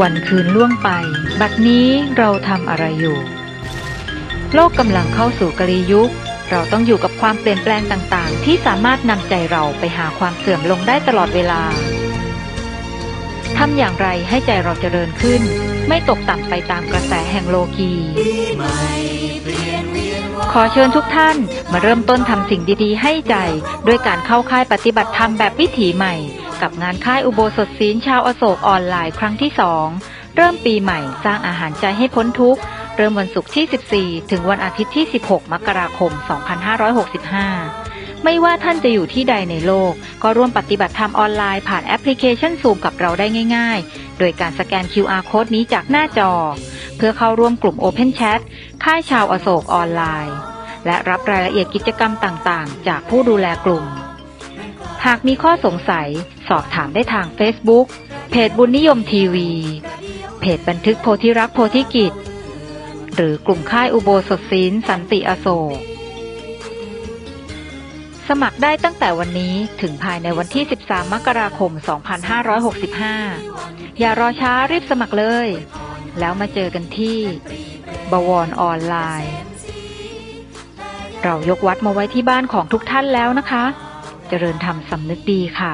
วันคืนล่วงไป บัดนี้เราทำอะไรอยู่ โลกกำลังเข้าสู่กลียุค เราต้องอยู่กับความเปลี่ยนแปลงต่างๆ ที่สามารถนำใจเราไปหาความเสื่อมลงได้ตลอดเวลาทำอย่างไรให้ใจเราเจริญขึ้น ไม่ตกต่ำไปตามกระแสแห่งโลกีขอเชิญทุกท่านมาเริ่มต้นทำสิ่งดีๆ ให้ใจ ด้วยการเข้าค่ายปฏิบัติธรรมแบบวิถีใหม่ กับงานค่ายอุโบสถศีลชาวอโศกออนไลน์ครั้งที่2เริ่มปีใหม่สร้างอาหารใจให้พ้นทุกข์เริ่มวันศุกร์ที่ 14 ถึงวันอาทิตย์ที่ 16 มกราคม 2565 ไม่ว่าท่านจะอยู่ที่ใดในโลก ก็ร่วมปฏิบัติธรรมออนไลน์ผ่านแอปพลิเคชันซูมกับเราได้ง่าย ๆ โดยการสแกน QR Code นี้จากหน้าจอ เพื่อเข้าร่วมกลุ่ม Open Chat ค่ายชาวอโศกออนไลน์ และรับรายละเอียดกิจกรรมต่างๆ จากผู้ดูแลกลุ่ม หากมีข้อสงสัยสอบถามได้ทาง Facebook เพจบุญนิยมทีวี เพจบันทึกโพธิรักโพธิกิจ หรือกลุ่มค่ายอุโบสถศีลสันติอโศก สมัครได้ตั้งแต่วันนี้ถึงภายในวันที่ 13 มกราคม 2565 อย่ารอช้ารีบสมัครเลย แล้วมาเจอกันที่ บวรออนไลน์ เรายกวัดมาไว้ที่บ้านของทุกท่านแล้วนะคะ เจริญธรรมสำนึกดีค่ะ